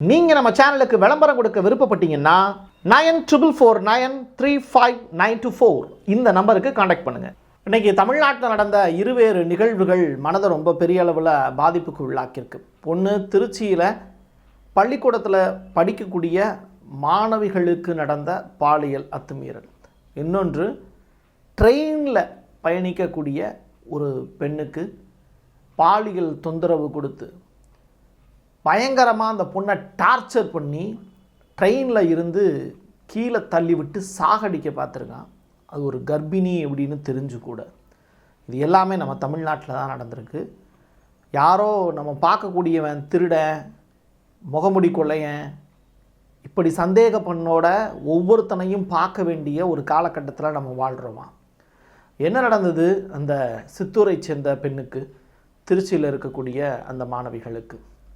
நீங்கள் நம்ம சேனலுக்கு விளம்பரம் கொடுக்க விருப்பப்பட்டீங்கன்னா nine triple four nine three five nine two four இந்த நம்பருக்கு காண்டாக்ட் பண்ணுங்கள் இன்னைக்கு தமிழ்நாட்டில் நடந்த இருவேறு நிகழ்வுகள் மனதை ரொம்ப பெரிய அளவில் பாதிப்புக்கு உள்ளாக்கியிருக்கு. ஒன்று திருச்சியில் பள்ளிக்கூடத்தில் படிக்கக்கூடிய மாணவிகளுக்கு நடந்த பாலியல் அத்துமீறல். இன்னொன்று ட்ரெயினில் பயணிக்கக்கூடிய ஒரு பெண்ணுக்கு பாலியல் தொந்தரவு கொடுத்து பயங்கரமாக அந்த பொண்ணை டார்ச்சர் பண்ணி ட்ரெயினில் இருந்து கீழே தள்ளி விட்டு சாகடிக்க பார்த்துருக்கான். அது ஒரு கர்ப்பிணி அப்படின்னு தெரிஞ்சு கூட. இது எல்லாமே நம்ம தமிழ்நாட்டில் தான் நடந்திருக்கு. யாரோ நம்ம பார்க்கக்கூடியவன் திருடன் முகமுடி கொள்ளையன் இப்படி சந்தேக பண்ணோட ஒவ்வொருத்தனையும் பார்க்க வேண்டிய ஒரு காலகட்டத்தில் நம்ம வாழ்கிறோமா என்ன நடந்தது அந்த சித்தூரை சேர்ந்த பெண்ணுக்கு? திருச்சியில் இருக்கக்கூடிய அந்த மாணவிகளுக்கு.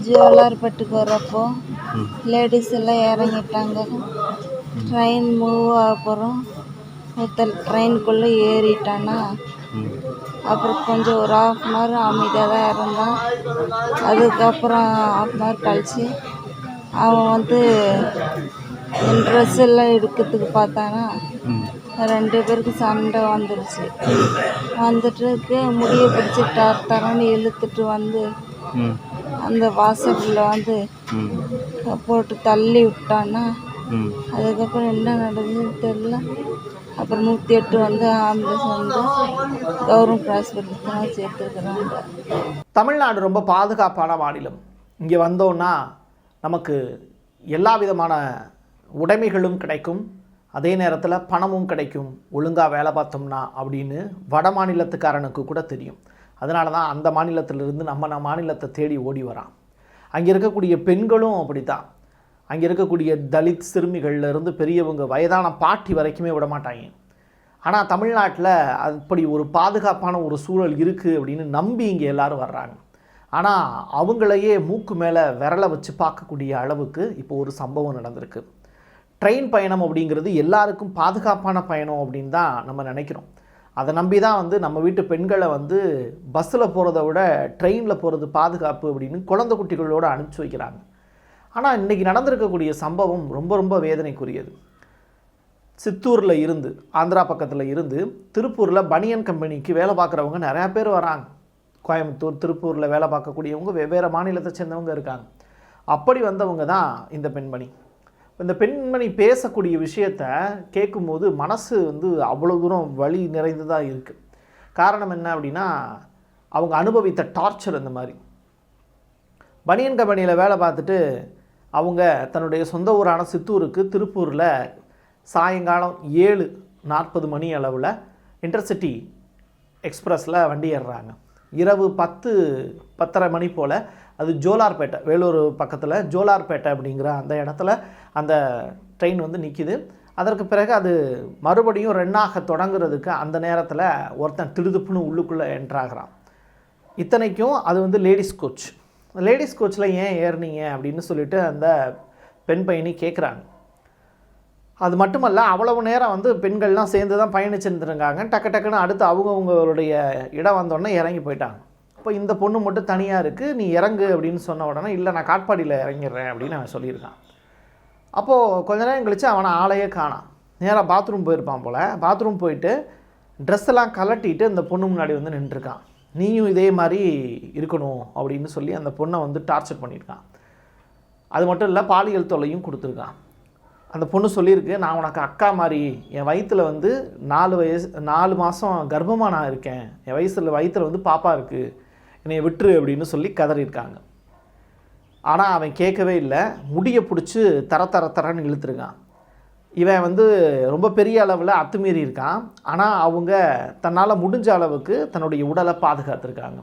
இங்கேருந்து ஜுவலார்பேட்டுக்கு வரப்போ லேடிஸ் எல்லாம் இறங்கிட்டாங்க. ட்ரெயின் மூவ் ஆக போகிறோம் ஒருத்தர் ட்ரெயினுக்குள்ளே ஏறிட்டானா? அப்புறம் கொஞ்சம் ஒரு ஆஃப் அன் ஹவர் அமைதியாக தான் இருந்தான். அதுக்கப்புறம் ஆஃப் அன் ஹவர் கழிச்சு அவன் வந்து என் ட்ரெஸ் எல்லாம் எடுக்கிறதுக்கு பார்த்தானா? ரெண்டு பேருக்கு சண்டை வந்துடுச்சு வந்துட்டு முடியை பிடிச்சி தர தரன்னு இழுத்துட்டு வந்து அந்த வாசலில் வந்து போட்டு தள்ளி விட்டான்னா அதுக்கப்புறம் என்ன நடந்ததுன்னு தெரில அப்புறம் நூற்றி எட்டு வந்து ஆம்புலன்ஸ் வந்து கவர்மெண்ட் ஹாஸ்பிட்டலுக்கு சேர்த்துருக்குறாங்க. தமிழ்நாடு ரொம்ப பாதுகாப்பான மாநிலம். இங்கே வந்தோன்னா நமக்கு எல்லா விதமான உடைமைகளும் கிடைக்கும். அதே நேரத்தில் பணமும் கிடைக்கும். ஒழுங்காக வேலை பார்த்தோம்னா அப்படின்னு வட மாநிலத்துக்காரனுக்கு கூட தெரியும். அதனால தான் அந்த மாநிலத்திலிருந்து நம்ம நம்ம மாநிலத்தை தேடி ஓடி வரான். அங்கே இருக்கக்கூடிய பெண்களும் அப்படித்தான். அங்கே இருக்கக்கூடிய தலித் சிறுமிகள்லேருந்து பெரியவங்க வயதான பாட்டி வரைக்குமே விட மாட்டாங்க. ஆனால் தமிழ்நாட்டில் அப்படி ஒரு பாதுகாப்பான ஒரு சூழல் இருக்குது அப்படின்னு நம்பி இங்கே எல்லாரும் வர்றாங்க. ஆனால் அவங்களையே மூக்கு மேலே விரலை வச்சு பார்க்கக்கூடிய அளவுக்கு இப்போ ஒரு சம்பவம் நடந்திருக்கு. ட்ரெயின் பயணம் அப்படிங்கிறது எல்லாருக்கும் பாதுகாப்பான பயணம் அப்படின்னு தான் நம்ம நினைக்கிறோம். அதை நம்பி தான் வந்து நம்ம வீட்டு பெண்களை வந்து பஸ்ஸில் போகிறத விட ட்ரெயினில் போகிறது பாதுகாப்பு அப்படின்னு குழந்தை குட்டிகளோடு அனுப்பிச்சி வைக்கிறாங்க. ஆனால் இன்றைக்கி நடந்திருக்கக்கூடிய சம்பவம் ரொம்ப ரொம்ப வேதனைக்குரியது. சித்தூரில் இருந்து ஆந்திரா பக்கத்தில் இருந்து திருப்பூரில் பனியன் கம்பெனிக்கு வேலை பார்க்குறவங்க நிறையா பேர் வராங்க. கோயம்புத்தூர் திருப்பூரில் வேலை பார்க்கக்கூடியவங்க வெவ்வேறு மாநிலத்தை சேர்ந்தவங்க இருக்காங்க. அப்படி வந்தவங்க தான் இந்த பெண்மணி. இந்த பெண்மணி பேசக்கூடிய விஷயத்த கேட்கும்போது மனசு வந்து அவ்வளோ தூரம் வழி நிறைந்ததாக இருக்குது காரணம் என்ன அப்படின்னா அவங்க அனுபவித்த டார்ச்சர் அந்த மாதிரி. பனியன் கம்பெனியில் வேலை பார்த்துட்டு அவங்க தன்னுடைய சொந்த ஊரான சித்தூருக்கு திருப்பூரில் சாயங்காலம் ஏழு நாற்பது மணி அளவில் இன்டர்சிட்டி எக்ஸ்ப்ரெஸில் வண்டி ஏறுறாங்க. இரவு பத்து பத்தரை மணி போல் அது ஜோலார்பேட்டை வேலூர் பக்கத்தில் ஜோலார்பேட்டை அப்படிங்கிற அந்த இடத்துல அந்த ட்ரெயின் வந்து நிற்கிது அதற்கு பிறகு அது மறுபடியும் ரெண்டாக தொடங்குறதுக்கு அந்த நேரத்தில் ஒருத்தன் திடுதுப்புன்னு உள்ளுக்குள்ளே என்ட்ராகிறான் இத்தனைக்கும் அது வந்து லேடிஸ் கோச் லேடிஸ் கோச்சில் ஏன் ஏறுனீங்க அப்படின்னு சொல்லிட்டு அந்த பெண் பையனி கேட்குறாங்க அது மட்டுமல்ல அவ்வளவு நேரம் வந்து பெண்கள்லாம் சேர்ந்து தான் பயணிச்சுருந்துருக்காங்க. டக்கு டக்குன்னு அடுத்து அவங்கவுங்களுடைய இடம் வந்தோடனே இறங்கி போயிட்டாங்க. இப்போ இந்த பொண்ணு மட்டும் தனியாக இருக்குது நீ இறங்கு அப்படின்னு சொன்ன உடனே இல்லை நான் காட்பாடியில் இறங்கிடுறேன் அப்படின்னு அவன் சொல்லியிருக்கான். அப்போது கொஞ்ச நேரம் கழித்து அவனை ஆளையே காணான். நேராக பாத்ரூம் போயிருப்பான் போல். பாத்ரூம் போயிட்டு ட்ரெஸ்ஸெல்லாம் கலட்டிட்டு இந்த பொண்ணு முன்னாடி வந்து நின்றுருக்கான். நீயும் இதே மாதிரி இருக்கணும் அப்படின்னு சொல்லி அந்த பொண்ணை வந்து டார்ச்சர் பண்ணியிருக்கான். அது மட்டும் இல்லை பாலியல் தொல்லையும் கொடுத்துருக்கான். அந்த பொண்ணு சொல்லியிருக்கு நான் உனக்கு அக்கா மாதிரி என் வயிற்றில் வந்து நாலு வயசு நாலு மாதம் கர்ப்பமாக நான் இருக்கேன். என் வயசில் வயிற்றில் வந்து பாப்பா இருக்குது என்னை விட்டுரு அப்படின்னு சொல்லி கதறியிருக்காங்க. ஆனால் அவன் கேட்கவே இல்லை. முடியை பிடிச்சி தர தர தரன்னு இழுத்துருக்கான். இவன் வந்து ரொம்ப பெரிய அளவில் அத்துமீறி இருக்கான். ஆனால் அவங்க தன்னால் முடிஞ்ச அளவுக்கு தன்னுடைய உடலை பாதுகாத்துருக்காங்க.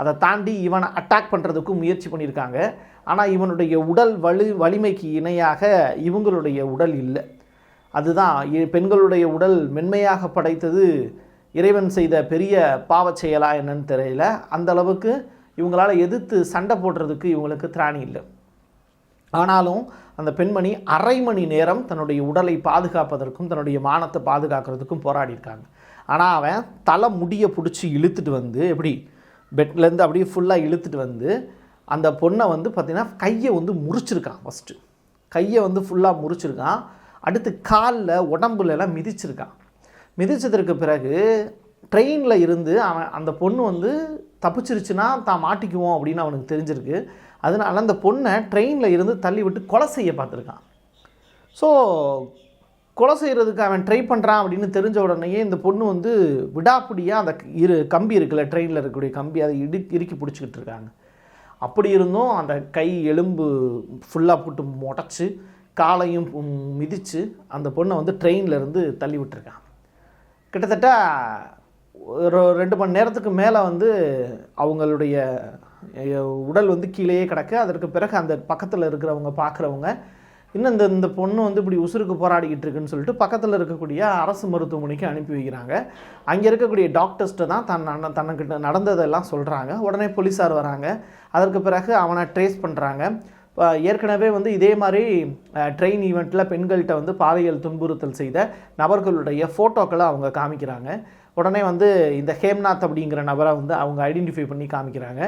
அதை தாண்டி இவனை அட்டாக் பண்ணுறதுக்கும் முயற்சி பண்ணியிருக்காங்க. ஆனால் இவனுடைய உடல் வலு வலிமைக்கு இணையாக இவங்களுடைய உடல் இல்லை. அதுதான் இ- பெண்களுடைய உடல் மென்மையாக படைத்தது இறைவன் செய்த பெரிய பாவச் செயலா என்னன்னு தெரியல. அந்த அளவுக்கு இவங்களால எதிர்த்து சண்டை போடுறதுக்கு இவங்களுக்கு திராணி இல்லை. ஆனாலும் அந்த பெண்மணி அரை மணி நேரம் தன்னுடைய உடலை பாதுகாப்பதற்கும் தன்னுடைய மானத்தை பாதுகாக்கிறதுக்கும் போராடியிருக்காங்க ஆனால் அவன் தலை முடியை பிடிச்சி இழுத்துட்டு வந்து எப்படி பெட்லேருந்து அப்படியே ஃபுல்லாக இழுத்துட்டு வந்து அந்த பொண்ணை வந்து பார்த்திங்கன்னா கையை வந்து முறிச்சிருக்கான் ஃபஸ்ட்டு கையை வந்து ஃபுல்லாக முறிச்சிருக்கான். அடுத்து காலில் உடம்புலலாம் மிதிச்சிருக்கான். மிதித்ததற்கு பிறகு ட்ரெயினில் இருந்து அவன் அந்த பொண்ணு வந்து தப்பிச்சிருச்சுன்னா தான் மாட்டிக்குவோம் அப்படின்னு அவனுக்கு தெரிஞ்சிருக்கு. அதனால அந்த பொண்ணை ட்ரெயினில் இருந்து தள்ளி விட்டு கொலை செய்ய பார்த்துருக்கான். ஸோ கொலை செய்கிறதுக்கு அவன் ட்ரை பண்ணுறான் அப்படின்னு தெரிஞ்ச உடனேயே இந்த பொண்ணு வந்து விடாப்பிடியாக அந்த இரு கம்பி இருக்குல்ல ட்ரெயினில் இருக்கக்கூடிய கம்பி அதை இடு இறுக்கி பிடிச்சிக்கிட்டு இருக்காங்க. அப்படி இருந்தும் அந்த கை எலும்பு ஃபுல்லாக போட்டு முடச்சி காலையும் மிதித்து அந்த பொண்ணை வந்து ட்ரெயினில் இருந்து தள்ளி விட்டுருக்கான். கிட்டத்தட்ட ஒரு ரெண்டு மணி நேரத்துக்கு மேலே வந்து அவங்களுடைய உடல் வந்து கீழேயே கிடக்கு. அதற்கு பிறகு அந்த பக்கத்தில் இருக்கிறவங்க பார்க்குறவங்க இன்னும் இந்த இந்த பொண்ணு வந்து இப்படி உசுருக்கு போராடிக்கிட்டு இருக்குன்னு சொல்லிட்டு பக்கத்தில் இருக்கக்கூடிய அரசு மருத்துவமனைக்கு அனுப்பி வைக்கிறாங்க. அங்கே இருக்கக்கூடிய டாக்டர்ஸ்ட்டு தான் தன் அண்ணன் தன்னுக்கிட்ட நடந்ததெல்லாம் சொல்கிறாங்க உடனே போலீஸார் வராங்க. அதற்கு பிறகு அவனை ட்ரேஸ் பண்ணுறாங்க இப்போ ஏற்கனவே வந்து இதே மாதிரி ட்ரெயின் ஈவெண்ட்டில் பெண்கள்கிட்ட வந்து பாலியல் துன்புறுத்தல் செய்த நபர்களுடைய ஃபோட்டோக்களை அவங்க காமிக்கிறாங்க. உடனே வந்து இந்த ஹேம்நாத் அப்படிங்கிற நபரை வந்து அவங்க ஐடென்டிஃபை பண்ணி காமிக்கிறாங்க.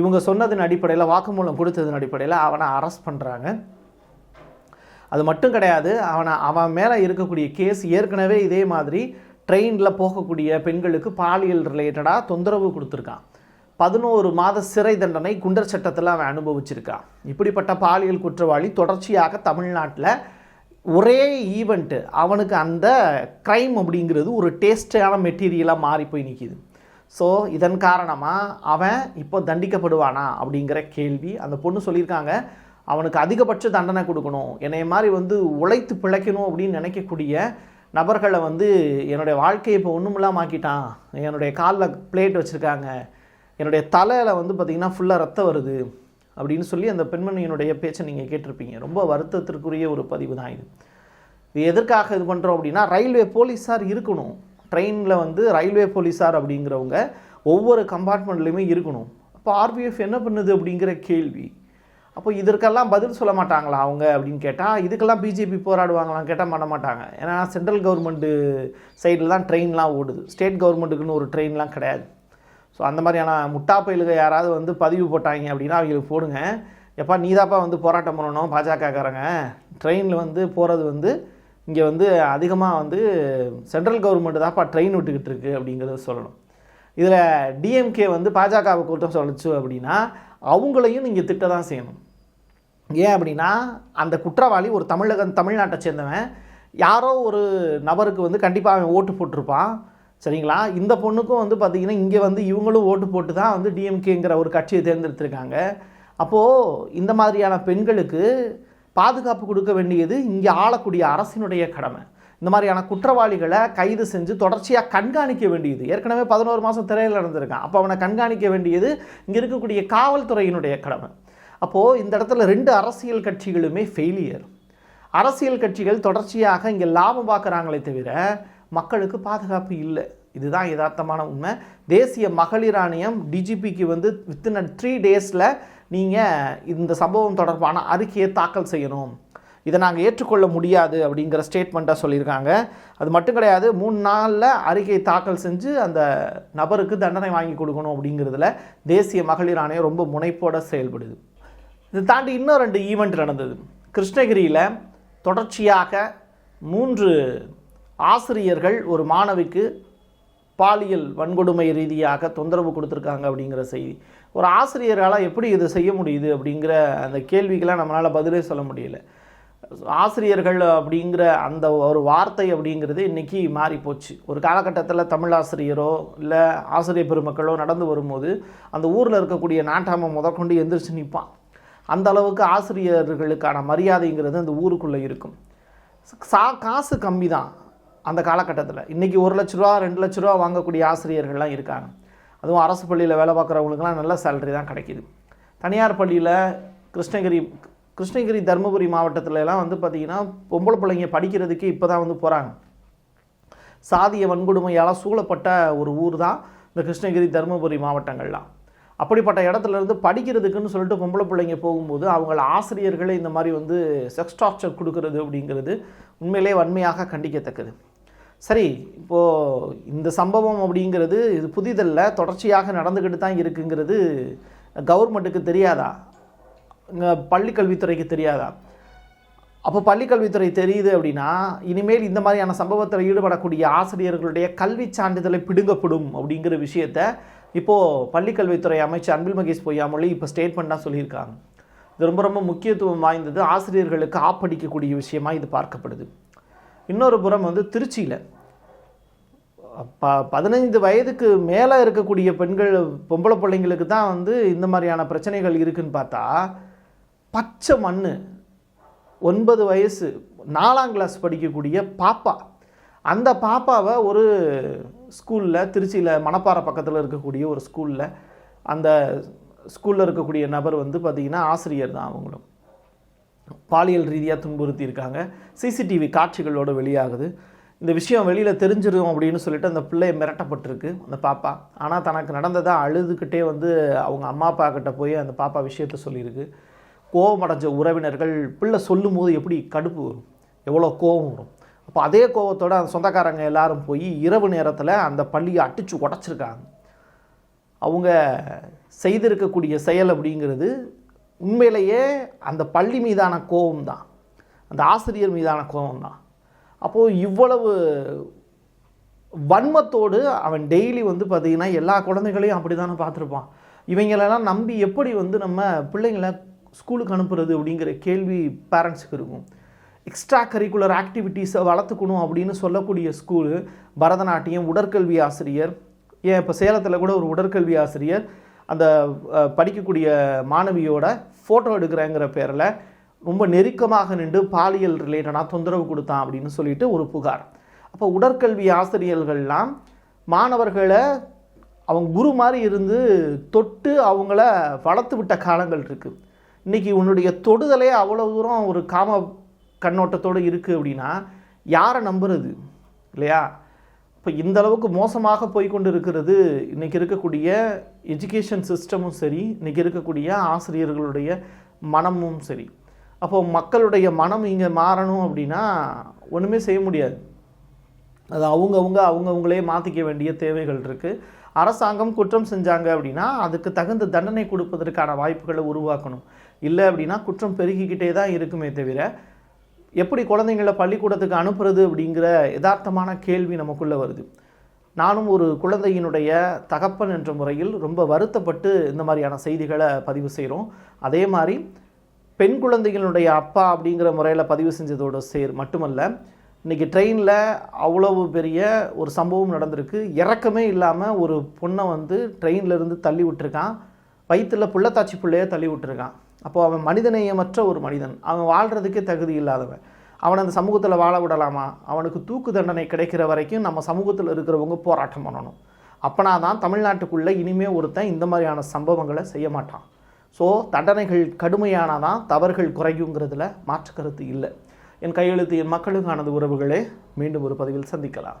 இவங்க சொன்னதன் அடிப்படையில் வாக்குமூலம் கொடுத்ததன் அடிப்படையில் அவனை அரெஸ்ட் பண்ணுறாங்க அது மட்டும் கிடையாது அவனை அவன் மேலே இருக்கக்கூடிய கேஸ் ஏற்கனவே இதே மாதிரி ட்ரெயினில் போகக்கூடிய பெண்களுக்கு பாலியல் ரிலேட்டடாக தொந்தரவு கொடுத்துருக்கான். பதினோரு மாத சிறை தண்டனை குண்டர் சட்டத்தில் அவன் அனுபவிச்சிருக்கான். இப்படிப்பட்ட பாலியல் குற்றவாளி தொடர்ச்சியாக தமிழ்நாட்டில் ஒரே ஈவெண்ட்டு அவனுக்கு அந்த க்ரைம் அப்படிங்கிறது ஒரு டேஸ்டான மெட்டீரியலாக மாறி போய் நிற்கிது ஸோ இதன் காரணமாக அவன் இப்போ தண்டிக்கப்படுவானா அப்படிங்கிற கேள்வி அந்த பொண்ணு சொல்லியிருக்காங்க. அவனுக்கு அதிகபட்ச தண்டனை கொடுக்கணும். என்னை மாதிரி வந்து உழைத்து பிழைக்கணும் அப்படின்னு நினைக்கக்கூடிய நபர்களை வந்து என்னுடைய வாழ்க்கையை இப்போ ஒன்றுமில்லாம ஆக்கிட்டான் என்னுடைய காலில் பிளேட் வச்சுருக்காங்க. என்னுடைய தலையில் வந்து பார்த்திங்கன்னா ஃபுல்லாக ரத்தம் வருது அப்படின்னு சொல்லி அந்த பெண்மணியினுடைய பேச்சை நீங்கள் கேட்டிருப்பீங்க. ரொம்ப வருத்தத்திற்குரிய ஒரு பதிவு தான் இது. இது எதற்காக இது பண்ணுறோம் அப்படின்னா ரயில்வே போலீஸார் இருக்கணும். ட்ரெயினில் வந்து ரயில்வே போலீஸார் அப்படிங்கிறவங்க ஒவ்வொரு கம்பார்ட்மெண்ட்லேயுமே இருக்கணும். இப்போ ஆர்பிஎஃப் என்ன பண்ணுது அப்படிங்கிற கேள்வி. அப்போ இதற்கெல்லாம் பதில் சொல்ல மாட்டாங்களா அவங்க அப்படின்னு கேட்டால் இதுக்கெல்லாம் பிஜேபி போராடுவாங்களான்னு கேட்டால் பண்ண மாட்டாங்க. ஏன்னா சென்ட்ரல் கவர்மெண்ட்டு சைடில் தான் ட்ரெயின்லாம் ஓடுது. ஸ்டேட் கவர்மெண்ட்டுக்குன்னு ஒரு ட்ரெயின்லாம் கிடையாது. ஸோ அந்த மாதிரியான முட்டா பயிலுக யாராவது வந்து பதிவு போட்டாங்க அப்படின்னா அவங்களுக்கு போடுங்க. எப்பா நீதாப்பா வந்து போராட்டம் பண்ணணும் பாஜகக்காரங்க. ட்ரெயினில் வந்து போகிறது வந்து இங்கே வந்து அதிகமாக வந்து சென்ட்ரல் கவர்மெண்ட்டு தான்ப்பா ட்ரெயின் விட்டுக்கிட்டு இருக்கு அப்படிங்கிறத சொல்லணும். இதில் டிஎம்கே வந்து பாஜகவை கூட்டம் சொல்லிச்சு அப்படின்னா அவங்களையும் நீங்கள் திட்ட தான் செய்யணும். ஏன் அப்படின்னா அந்த குற்றவாளி ஒரு தமிழக தமிழ்நாட்டை சேர்ந்தவன். யாரோ ஒரு நபருக்கு வந்து கண்டிப்பாக அவன் ஓட்டு போட்டிருப்பான். சரிங்களா? இந்த பொண்ணுக்கும் வந்து பார்த்திங்கன்னா இங்கே வந்து இவங்களும் ஓட்டு போட்டு தான் வந்து டிஎம்கேங்கிற ஒரு கட்சியை தேர்ந்தெடுத்திருக்காங்க. அப்போது இந்த மாதிரியான பெண்களுக்கு பாதுகாப்பு கொடுக்க வேண்டியது இங்கே ஆளக்கூடிய அரசினுடைய கடமை. இந்த மாதிரியான குற்றவாளிகளை கைது செஞ்சு தொடர்ச்சியாக கண்காணிக்க வேண்டியது. ஏற்கனவே பதினோரு மாதம் திரையில் நடந்திருக்கான். அப்போ அவனை கண்காணிக்க வேண்டியது இங்கே இருக்கக்கூடிய காவல்துறையினுடைய கடமை. அப்போது இந்த இடத்துல ரெண்டு அரசியல் கட்சிகளுமே ஃபெயிலியர் அரசியல் கட்சிகள் தொடர்ச்சியாக இங்கே லாபம் பார்க்குறாங்களே தவிர மக்களுக்கு பாதுகாப்பு இல்லை. இதுதான் யதார்த்தமான உண்மை. தேசிய மகளிர் ஆணையம் டிஜிபிக்கு வந்து வித்தின் த்ரீ டேஸில் நீங்கள் இந்த சம்பவம் தொடர்பான அறிக்கையை தாக்கல் செய்யணும். இதை நாங்கள் ஏற்றுக்கொள்ள முடியாது அப்படிங்கிற ஸ்டேட்மெண்ட்டாக சொல்லியிருக்காங்க. அது மட்டும் கிடையாது மூணு நாளில் அறிக்கை தாக்கல் செஞ்சு அந்த நபருக்கு தண்டனை வாங்கி கொடுக்கணும் அப்படிங்கிறதுல தேசிய மகளிர் ஆணையம் ரொம்ப முனைப்போட செயல்படுது. இது தாண்டி இன்னும் ரெண்டு ஈவெண்ட் நடந்தது. கிருஷ்ணகிரியில் தொடர்ச்சியாக மூன்று ஆசிரியர்கள் ஒரு மாணவிக்கு பாலியல் வன்கொடுமை ரீதியாக தொந்தரவு கொடுத்துருக்காங்க அப்படிங்கிற செய்தி. ஒரு ஆசிரியரால் எப்படி இதை செய்ய முடியுது அப்படிங்கிற அந்த கேள்விக்கெல்லாம் நம்மளால் பதிலே சொல்ல முடியல. ஆசிரியர்கள் அப்படிங்கிற அந்த ஒரு வார்த்தை அப்படிங்கிறது இன்றைக்கி மாறி போச்சு. ஒரு காலகட்டத்தில் தமிழ் ஆசிரியரோ இல்லை ஆசிரியர் பெருமக்களோ நடந்து வரும்போது அந்த ஊரில் இருக்கக்கூடிய நாட்டாமை முதற்கொண்டு எந்திரிச்சு நிற்பான் அந்த அளவுக்கு ஆசிரியர்களுக்கான மரியாதைங்கிறது அந்த ஊருக்குள்ளே இருக்கும். சா காசு கம்மி தான் அந்த காலகட்டத்தில். இன்றைக்கி ஒரு லட்ச ரூபா ரெண்டு லட்ச ரூபா வாங்கக்கூடிய ஆசிரியர்கள்லாம் இருக்காங்க. அதுவும் அரசு பள்ளியில் வேலை பார்க்குறவங்களுக்குலாம் நல்ல சேலரி தான் கிடைக்கிது. தனியார் பள்ளியில் கிருஷ்ணகிரி கிருஷ்ணகிரி தருமபுரி மாவட்டத்திலலாம் வந்து பார்த்திங்கன்னா பொம்பளை பிள்ளைங்க படிக்கிறதுக்கு இப்போ தான் வந்து போகிறாங்க சாதிய வன்கொடுமையால் சூழப்பட்ட ஒரு ஊர் தான் இந்த கிருஷ்ணகிரி தருமபுரி மாவட்டங்கள்லாம். அப்படிப்பட்ட இடத்துல இருந்து படிக்கிறதுக்குன்னு சொல்லிட்டு பொம்பளை பிள்ளைங்க போகும்போது அவங்கள ஆசிரியர்களே இந்த மாதிரி வந்து செக்ஸ் டார்ச்சர் கொடுக்கறது அப்படிங்கிறது உண்மையிலே வன்மையாக கண்டிக்கத்தக்கது. சரி இப்போது இந்த சம்பவம் அப்படிங்கிறது இது புதிதல்ல தொடர்ச்சியாக நடந்துக்கிட்டு தான் இருக்குங்கிறது கவர்மெண்ட்டுக்கு தெரியாதா? இங்கே பள்ளிக்கல்வித்துறைக்கு தெரியாதா? அப்போ பள்ளிக்கல்வித்துறை தெரியுது அப்படின்னா இனிமேல் இந்த மாதிரியான சம்பவத்தில் ஈடுபடக்கூடிய ஆசிரியர்களுடைய கல்வி சான்றிதழை பிடுங்கப்படும் அப்படிங்கிற விஷயத்த இப்போது பள்ளிக்கல்வித்துறை அமைச்சர் அன்பில் மகேஷ் பொய்யாமொழி இப்போ ஸ்டேட்மெண்ட்டாக சொல்லியிருக்காங்க. இது ரொம்ப ரொம்ப முக்கியத்துவம் வாய்ந்தது. ஆசிரியர்களுக்கு ஆப்படிக்கக்கூடிய விஷயமா இது பார்க்கப்படுது. இன்னொரு புறம் வந்து திருச்சியில் ப பதினைந்து வயதுக்கு மேலே இருக்கக்கூடிய பெண்கள் பொம்பளை பிள்ளைங்களுக்கு தான் வந்து இந்த மாதிரியான பிரச்சனைகள் இருக்குதுன்னு பார்த்தா பச்சை மண் ஒன்பது வயசு நாலாம் கிளாஸ் படிக்கக்கூடிய பாப்பா. அந்த பாப்பாவை ஒரு ஸ்கூலில் திருச்சியில் மணப்பாறை பக்கத்தில் இருக்கக்கூடிய ஒரு ஸ்கூலில் அந்த ஸ்கூலில் இருக்கக்கூடிய நபர் வந்து பார்த்திங்கன்னா ஆசிரியர் தான் அவங்களும். பாலியல் ரீதியாக துன்புறுத்தி இருக்காங்க. சிசிடிவி காட்சிகளோடு வெளியாகுது. இந்த விஷயம் வெளியில் தெரிஞ்சிடும் அப்படின்னு சொல்லிட்டு அந்த பிள்ளை மிரட்டப்பட்டிருக்கு அந்த பாப்பா. ஆனால் தனக்கு நடந்ததை அழுதுகிட்டே வந்து அவங்க அம்மா அப்பா கிட்ட போய் அந்த பாப்பா விஷயத்த சொல்லியிருக்கு. கோவமடைஞ்ச உறவினர்கள் பிள்ளை சொல்லும் போது எப்படி கடுப்பு வரும்? எவ்வளோ கோபம் வரும்? அப்போ அதே கோவத்தோடு அந்த சொந்தக்காரங்க எல்லாரும் போய் இரவு நேரத்தில் அந்த பள்ளியை அடித்து உடச்சிருக்காங்க. அவங்க செய்திருக்கக்கூடிய செயல் அப்படிங்கிறது உண்மையிலேயே அந்த பள்ளி மீதான கோபம் தான் அந்த ஆசிரியர் மீதான கோபம் தான் அப்போது இவ்வளவு வன்மத்தோடு அவன் டெய்லி வந்து பார்த்திங்கன்னா எல்லா குழந்தைகளையும் அப்படி தானே பார்த்துருப்பான். இவங்களெல்லாம் நம்பி எப்படி வந்து நம்ம பிள்ளைங்களை ஸ்கூலுக்கு அனுப்புறது அப்படிங்கிற கேள்வி பேரண்ட்ஸுக்கு இருக்கும். எக்ஸ்ட்ரா கரிக்குலர் ஆக்டிவிட்டீஸை வளர்த்துக்கணும் அப்படின்னு சொல்லக்கூடிய ஸ்கூலு பரதநாட்டியம் உடற்கல்வி ஆசிரியர் ஏன் இப்போ சேலத்தில் கூட ஒரு உடற்கல்வி ஆசிரியர் அந்த படிக்கக்கூடிய மாணவியோட ஃபோட்டோ எடுக்கிறேங்கிற பேரில் ரொம்ப நெருக்கமாக நின்று பாலியல் ரிலேட்டடாக தொந்தரவு கொடுத்தான் அப்படின்னு சொல்லிட்டு ஒரு புகார். அப்போ உடற்கல்வி ஆசிரியர்கள்லாம் மாணவர்களை அவங்க குரு மாதிரி இருந்து தொட்டு அவங்கள வளர்த்து விட்ட காலங்கள் இருக்குது இன்றைக்கி உன்னுடைய தொடுதலே அவ்வளோ தூரம் ஒரு காம கண்ணோட்டத்தோடு இருக்குது அப்படின்னா யாரை நம்புறது? இல்லையா? இப்போ இந்த அளவுக்கு மோசமாக போய்கொண்டு இருக்கிறது இன்றைக்கி இருக்கக்கூடிய எஜுகேஷன் சிஸ்டமும் சரி இன்றைக்கி இருக்கக்கூடிய ஆசிரியர்களுடைய மனமும் சரி. அப்போது மக்களுடைய மனம் இங்கே மாறணும் அப்படின்னா ஒன்றுமே செய்ய முடியாது. அது அவங்கவுங்க அவங்கவுங்களே மாற்றிக்க வேண்டிய தேவைகள் இருக்குது அரசாங்கம் குற்றம் செஞ்சாங்க அப்படின்னா அதுக்கு தகுந்த தண்டனை கொடுப்பதற்கான வாய்ப்புகளை உருவாக்கணும். இல்லை அப்படின்னா குற்றம் பெருகிக்கிட்டே தான் இருக்குமே தவிர எப்படி குழந்தைங்கள பள்ளிக்கூடத்துக்கு அனுப்புறது அப்படிங்கிற யதார்த்தமான கேள்வி நமக்குள்ளே வருது. நானும் ஒரு குழந்தையினுடைய தகப்பன் என்ற முறையில் ரொம்ப வருத்தப்பட்டு இந்த மாதிரியான செய்திகளை பதிவு செய்கிறோம் அதே மாதிரி பெண் குழந்தைகளுடைய அப்பா அப்படிங்கிற முறையில் பதிவு செஞ்சதோட சேர் மட்டுமல்ல இன்றைக்கி ட்ரெயினில் அவ்வளவு பெரிய ஒரு சம்பவம் நடந்திருக்கு. இறக்கமே இல்லாமல் ஒரு பொண்ணை வந்து ட்ரெயினில் இருந்து தள்ளி விட்டுருக்கான். வயிற்றில் புள்ளத்தாச்சி பிள்ளைய தள்ளி விட்டுருக்கான். அப்போது அவன் மனிதநேயமற்ற ஒரு மனிதன். அவன் வாழ்கிறதுக்கே தகுதி இல்லாதவன். அவனை அந்த சமூகத்தில் வாழ விடலாமா? அவனுக்கு தூக்கு தண்டனை கிடைக்கிற வரைக்கும் நம்ம சமூகத்தில் இருக்கிறவங்க போராட்டம் பண்ணணும். அப்போனா தான் தமிழ்நாட்டுக்குள்ளே இனிமேல் ஒருத்தன் இந்த மாதிரியான சம்பவங்களை செய்ய மாட்டான். ஸோ தண்டனைகள் கடுமையானாதான் தவறுகள் குறையுங்கிறதுல மாற்று கருத்து இல்லை. என் கையெழுத்து என் மக்களுக்கானது உறவுகளே மீண்டும் ஒரு பதிவில் சந்திக்கலாம்.